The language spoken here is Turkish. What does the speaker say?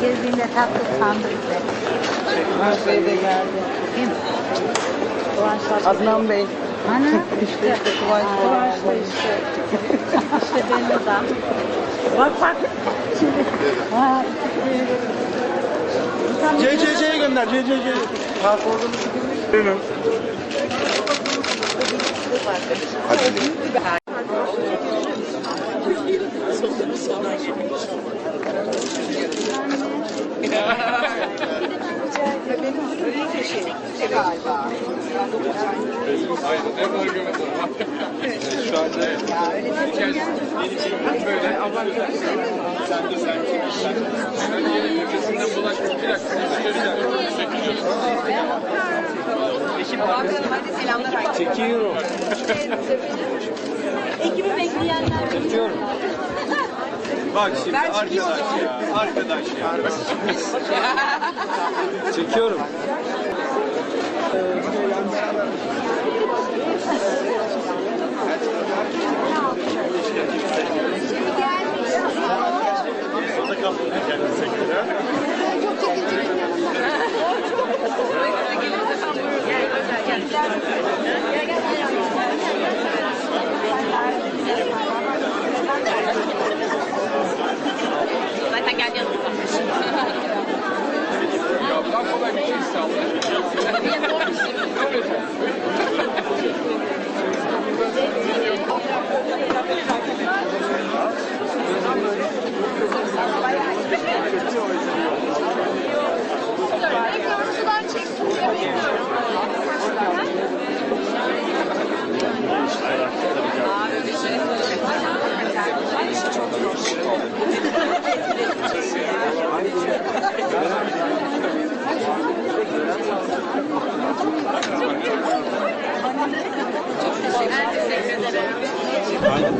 Geldiğinde tatlı sandı bize. Kıvanç Bey de geldi. Kim? Adnan Bey. Hani? İşte Kıvanç Kıvanç Bey. da işte. işte benim adam. Bak bak. Şimdi. Ha, CCC'ye gönder, Buyurun. Çekiyorum. Ekibi bekleyenler. Çekiyorum. Bak şimdi arkadaş ya. Arkadaş ya. Çekiyorum. Zaten gel yanımda. Görüntüler Yeah. Olha,